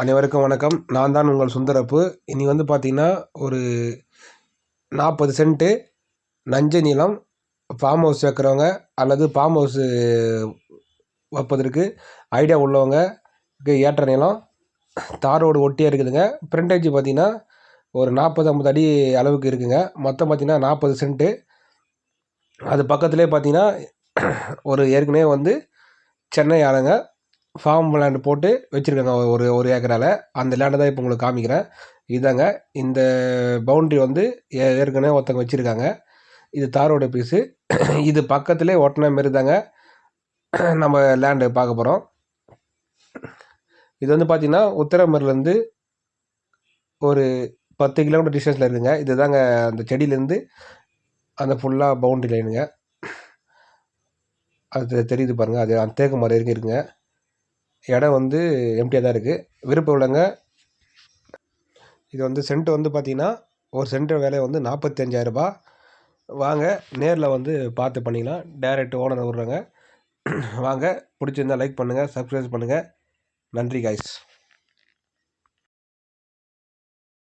அனைவருக்கும் வணக்கம். நான் தான் உங்கள் சுந்தரப்பு. இனி வந்து பார்த்திங்கன்னா ஒரு நாற்பது சென்ட்டு நஞ்சை நிலம் ஃபார்ம் ஹவுஸ் வைக்கிறவங்க அல்லது ஃபார்ம் ஹவுஸு வைப்பதற்கு ஐடியா உள்ளவங்க ஏற்ற நிலம் தாரோடு ஒட்டியே இருக்குதுங்க. ஃப்ரண்டேஜ் பார்த்திங்கன்னா ஒரு நாற்பது ஐம்பது அடி அளவுக்கு இருக்குதுங்க மொத்தம் பார்த்திங்கன்னா நாற்பது சென்ட்டு. அது பக்கத்துலேயே பார்த்திங்கன்னா ஒரு ஏற்கனவே வந்து சென்னை ஆளுங்க. ஃபார்ம் லேண்டு போட்டு வச்சுருக்காங்க ஒரு ஒரு ஏக்கரால். அந்த லேண்டை தான் இப்போ உங்களுக்கு காமிக்கிறேன். இதாங்க இந்த பவுண்ட்ரி வந்து ஏ ஏற்கனவே ஒருத்தவங்க வச்சுருக்காங்க. இது தாரோட பீஸு இது பக்கத்துலேயே ஒட்டின மாரி தாங்க நம்ம லேண்டு பார்க்க போகிறோம் இது வந்து பார்த்திங்கன்னா உத்தரமேர்லேருந்து ஒரு பத்து கிலோமீட்டர் டிஸ்டன்ஸில் இருக்குங்க. இது தாங்க அந்த செடியிலேருந்து அந்த ஃபுல்லாக பவுண்ட்ரி லைனுங்க அது தெரியுது பாருங்கள் அது அந்த தேக்கு மரம் வரைக்கும் இருக்குங்க. இடம் வந்து எம்டியாக தான் இருக்குது விருப்பம் உள்ளவங்க இது வந்து சென்ட் வந்து பார்த்திங்கன்னா ஒரு சென்ட் விலை வந்து நாற்பத்தஞ்சாயிரரூபா வாங்க நேரில் வந்து பார்த்து பண்ணிக்கலாம் டேரெக்ட் ஓனர் விடுறாங்க வாங்க பிடிச்சிருந்தா லைக் பண்ணுங்கள் சப்ஸ்கிரைப் பண்ணுங்கள் நன்றி காய்ஸ்